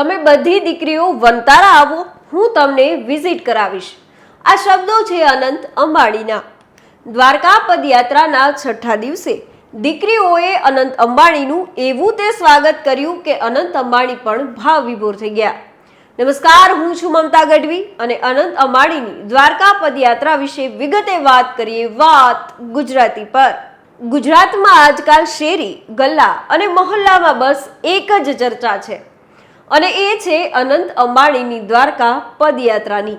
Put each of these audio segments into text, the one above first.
તમે બધી દીકરીઓ વનતારા આવો, હું તમને વિઝિટ કરાવીશ. આ શબ્દો છે અનંત અંબાણીના. દ્વારકા પદયાત્રાના છઠ્ઠા દિવસે દીકરીઓએ અનંત અંબાણીનું એવું તે સ્વાગત કર્યું કે અનંત અંબાણી પણ ભાવ વિભોર થઈ ગયા. નમસ્કાર, હું છું મમતા ગઢવી અને અનંત અંબાણીની દ્વારકા પદયાત્રા વિશે વિગતે વાત કરીએ વાત ગુજરાતી પર. ગુજરાતમાં આજકાલ શેરી, ગલ્લા અને મહોલ્લામાં બસ એક જ ચર્ચા છે. અને એ છે અનંત અંબાણીની દ્વારકા પદયાત્રાની.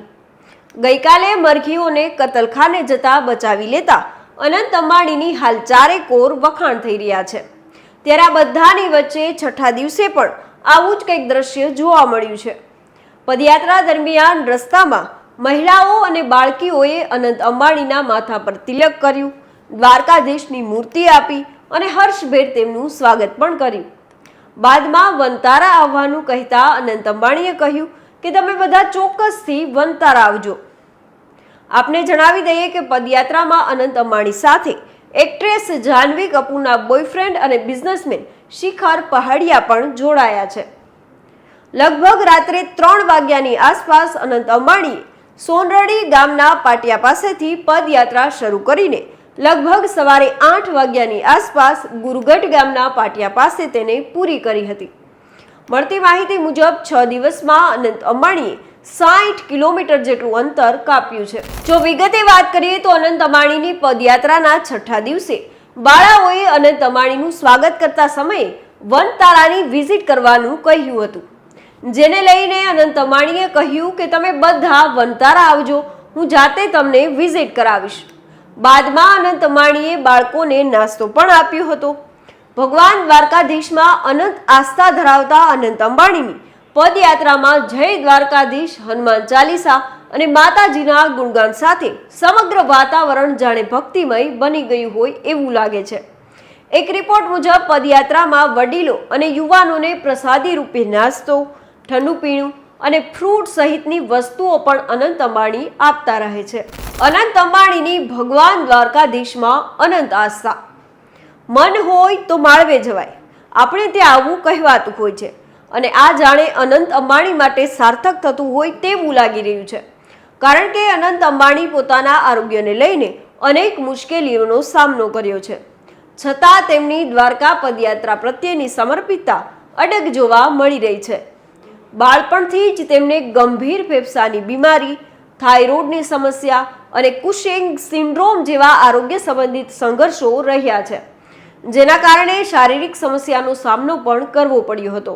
ગઈકાલે મરઘીઓને કતલખાને જતા બચાવી લેતા અનંત અંબાણીની હાલ ચારે કોર વખાણ થઈ રહ્યા છે. ત્યારે આ બધાની વચ્ચે છઠ્ઠા દિવસે પણ આવું જ કંઈક દ્રશ્ય જોવા મળ્યું છે. પદયાત્રા દરમિયાન રસ્તામાં મહિલાઓ અને બાળકીઓએ અનંત અંબાણીના માથા પર તિલક કર્યું, દ્વારકાધીશની મૂર્તિ આપી અને હર્ષભેર તેમનું સ્વાગત પણ કર્યું. બાદમાં વનતારા આવવાનું કહેતા અનંત અંબાણીએ કહ્યું કે તમે બધા ચોક્કસથી વનતારા આવજો. આપને જણાવી દઈએ કે પદયાત્રામાં અનંત અંબાણી સાથે એક્ટ્રેસ જાહ્નવી કપૂરના બોયફ્રેન્ડ અને બિઝનેસમેન શિખર પહાડિયા પણ જોડાયા છે. લગભગ રાત્રે ત્રણ વાગ્યાની આસપાસ અનંત અંબાણીએ સોનરડી ગામના પાટિયા પાસેથી પદયાત્રા શરૂ કરીને લગભગ સવારે આઠ વાગ્યાની આસપાસ ગુરુગઢ ગામના પાટિયા પાસે તેને પૂરી કરી હતી. મળતી માહિતી મુજબ છ દિવસમાં અનંત અંબાણીએ સાઠ કિલોમીટર જેટલું અંતર કાપ્યું છે. જો વિગતે વાત કરીએ તો અનંત અંબાણીની પદયાત્રાના છઠ્ઠા દિવસે બાળાઓએ અનંત અંબાણીનું સ્વાગત કરતા સમયે વનતારાની વિઝિટ કરવાનું કહ્યું હતું. જેને લઈને અનંત અંબાણીએ કહ્યું કે તમે બધા વનતારા આવજો, હું જાતે તમને વિઝિટ કરાવીશ. બાદમાં અનંત અંબાણીએ બાળકોને નાસ્તો પણ આપ્યો હતો. ભગવાન દ્વારકાધીશમાં અનંત આસ્થા ધરાવતા અનંત અંબાણીની પદયાત્રામાં જય દ્વારકાધીશ, હનુમાન ચાલીસા અને માતાજીના ગુણગાન સાથે સમગ્ર વાતાવરણ જાણે ભક્તિમય બની ગયું હોય એવું લાગે છે. એક રિપોર્ટ મુજબ, પદયાત્રામાં વડીલો અને યુવાનોને પ્રસાદી રૂપે નાસ્તો, ઠંડુ પીણું અને ફ્રૂટ સહિતની વસ્તુઓ પણ અનંત અંબાણી આપતા રહે છે. અનંત અંબાણીની ભગવાન દ્વારકાધીશમાં અનંત આસ્થા. મન હોય તો માળવે જવાય. આપણે ત્યાં આવવું કહેવાતું હોય છે. અને આ જાણે અનંત અંબાણી માટે સાર્થક થતું હોય તેવું લાગી રહ્યું છે. કારણ કે અનંત અંબાણી પોતાના આરોગ્યને લઈને અનેક મુશ્કેલીઓનો સામનો કર્યો છે. છતાં તેમની દ્વારકા પદયાત્રા પ્રત્યેની સમર્પિતતા અડગ જોવા મળી રહી છે. બાળપણથી જ તેમને ગંભીર ફેફસાની બીમારી થાઇરોઇડની સમસ્યા અને કુશેંગ સિન્ડ્રોમ જેવા આરોગ્ય સંબંધિત સંઘર્ષો રહ્યા છે, જેના કારણે શારીરિક સમસ્યાનો સામનો પણ કરવો પડ્યો હતો.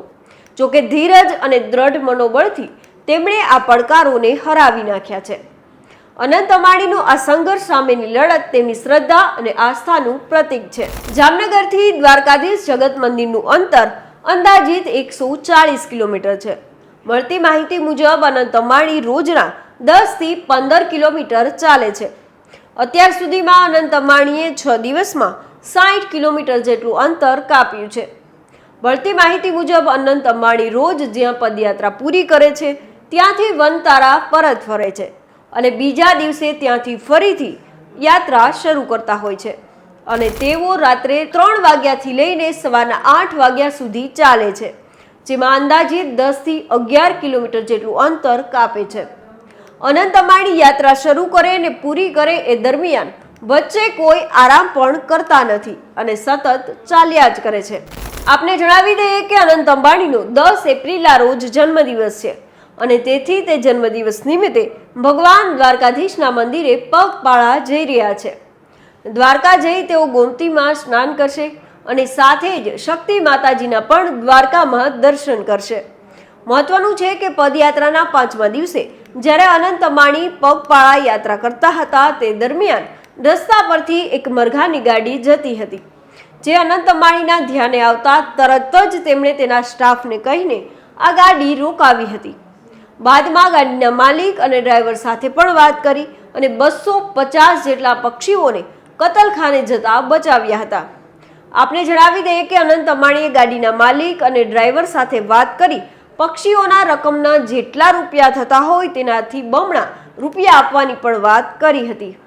જોકે ધીરજ અને દ્રઢ મનોબળથી તેમણે આ પડકારોને હરાવી નાખ્યા છે. અનંત અંબાણીનો આ સંઘર્ષ સામેની લડત તેમની શ્રદ્ધા અને આસ્થાનું પ્રતીક છે. જામનગરથી દ્વારકાધીશ જગત મંદિરનું અંતર અંદાજિત એકસો ચાલીસ કિલોમીટર છે. મળતી માહિતી મુજબ અનંત અંબાણી રોજના દસથી પંદર કિલોમીટર ચાલે છે. અત્યાર સુધીમાં અનંત અંબાણીએ છ દિવસમાં સાઠ કિલોમીટર જેટલું અંતર કાપ્યું છે. મળતી માહિતી મુજબ અનંત અંબાણી રોજ જ્યાં પદયાત્રા પૂરી કરે છે, ત્યાંથી વનતારા પરત ફરે છે અને બીજા દિવસે ત્યાંથી ફરીથી યાત્રા શરૂ કરતા હોય છે. અને તેઓ રાત્રે ત્રણ વાગ્યાથી લઈને સવારના આઠ વાગ્યા સુધી ચાલે છે, જેમાં અંદાજિત દસથી અગિયાર કિલોમીટર જેટલું અંતર કાપે છે. અનંત અંબાણી યાત્રા શરૂ કરે અને પૂરી કરે એ દરમિયાન વચ્ચે કોઈ આરામ પણ કરતા નથી અને સતત ચાલ્યા જ કરે છે. આપને જણાવી દઈએ કે અનંત અંબાણીનો દસ એપ્રિલના રોજ જન્મદિવસ છે અને તેથી તે જન્મદિવસ નિમિત્તે ભગવાન દ્વારકાધીશના મંદિરે પગપાળા જઈ રહ્યા છે. દ્વારકા જઈ તેઓ ગોમતીમાં સ્નાન કરશે અને સાથે જ શક્તિ માતાજીના પણ દ્વારકામાં દર્શન કરશે. મહત્વનું છે કે પદયાત્રાના પાંચમા દિવસે જ્યારે અનંત અંબાણી પગપાળા યાત્રા કરતા હતા તે દરમિયાન રસ્તા પરથી એક મરઘાની ગાડી જતી હતી. જે અનંત અંબાણીના ધ્યાને આવતા તરત જ તેમણે તેના સ્ટાફને કહીને આ ગાડી રોકાવી હતી. બાદમાં ગાડીના માલિક અને ડ્રાઈવર સાથે પણ વાત કરી અને બસો પચાસ જેટલા પક્ષીઓને કતલખાને જતા બચાવ્યા હતા. આપને જણાવી દઈએ કે અનંત અંબાણીએ ગાડીના માલિક અને ડ્રાઈવર સાથે વાત કરી પક્ષીઓના રકમના જેટલા રૂપિયા થતા હોય તેનાથી બમણા રૂપિયા આપવાની પણ વાત કરી હતી.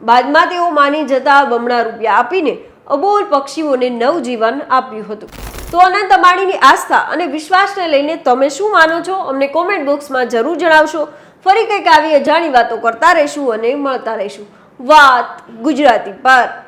બાદમાં તેઓ માની જતા બમણા રૂપિયા આપીને અબોલ પક્ષીઓને નવજીવન આપ્યું હતું. તો અનંત અંબાણીની આસ્થા અને વિશ્વાસને લઈને તમે શું માનો છો? અમને કોમેન્ટ બોક્સમાં જરૂર જણાવશો. ફરી કંઈક આવી અજાણી વાતો કરતા રહીશું અને મળતા રહીશું. વાત ગુજરાતી પર.